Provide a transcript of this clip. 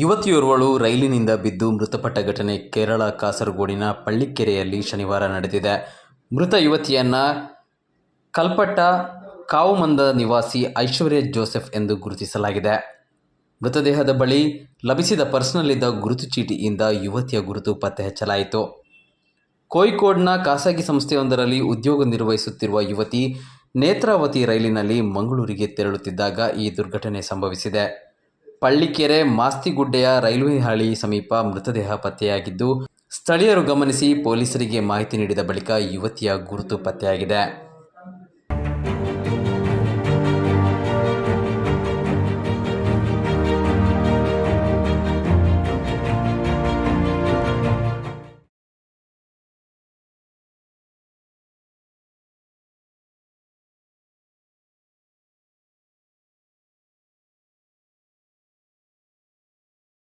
ಯುವತಿಯೋರ್ವಳು ರೈಲಿನಿಂದ ಬಿದ್ದು ಮೃತಪಟ್ಟ ಘಟನೆ ಕೇರಳ ಕಾಸರಗೋಡಿನ ಪಳ್ಳಿಕೆರೆಯಲ್ಲಿ ಶನಿವಾರ ನಡೆದಿದೆ. ಮೃತ ಯುವತಿಯನ್ನ ಕಲ್ಪಟ್ಟ ಕಾವುಮಂದ ನಿವಾಸಿ ಐಶ್ವರ್ಯ ಜೋಸೆಫ್ ಎಂದು ಗುರುತಿಸಲಾಗಿದೆ. ಮೃತದೇಹದ ಬಳಿ ಲಭಿಸಿದ ಪರ್ಸ್ನಲ್ಲಿದ್ದ ಗುರುತು ಚೀಟಿಯಿಂದ ಯುವತಿಯ ಗುರುತು ಪತ್ತೆ ಹಚ್ಚಲಾಯಿತು. ಕೋಯಿಕೋಡ್ನ ಖಾಸಗಿ ಸಂಸ್ಥೆಯೊಂದರಲ್ಲಿ ಉದ್ಯೋಗ ನಿರ್ವಹಿಸುತ್ತಿರುವ ಯುವತಿ ನೇತ್ರಾವತಿ ರೈಲಿನಲ್ಲಿ ಮಂಗಳೂರಿಗೆ ತೆರಳುತ್ತಿದ್ದಾಗ ಈ ದುರ್ಘಟನೆ ಸಂಭವಿಸಿದೆ. ಪಳ್ಳಿಕೆರೆ ಮಾಸ್ತಿಗುಡ್ಡೆಯ ರೈಲ್ವೆ ಹಳಿ ಸಮೀಪ ಮೃತದೇಹ ಪತ್ತೆಯಾಗಿದ್ದು, ಸ್ಥಳೀಯರು ಗಮನಿಸಿ ಪೊಲೀಸರಿಗೆ ಮಾಹಿತಿ ನೀಡಿದ ಬಳಿಕ ಯುವತಿಯ ಗುರುತು ಪತ್ತೆಯಾಗಿದೆ.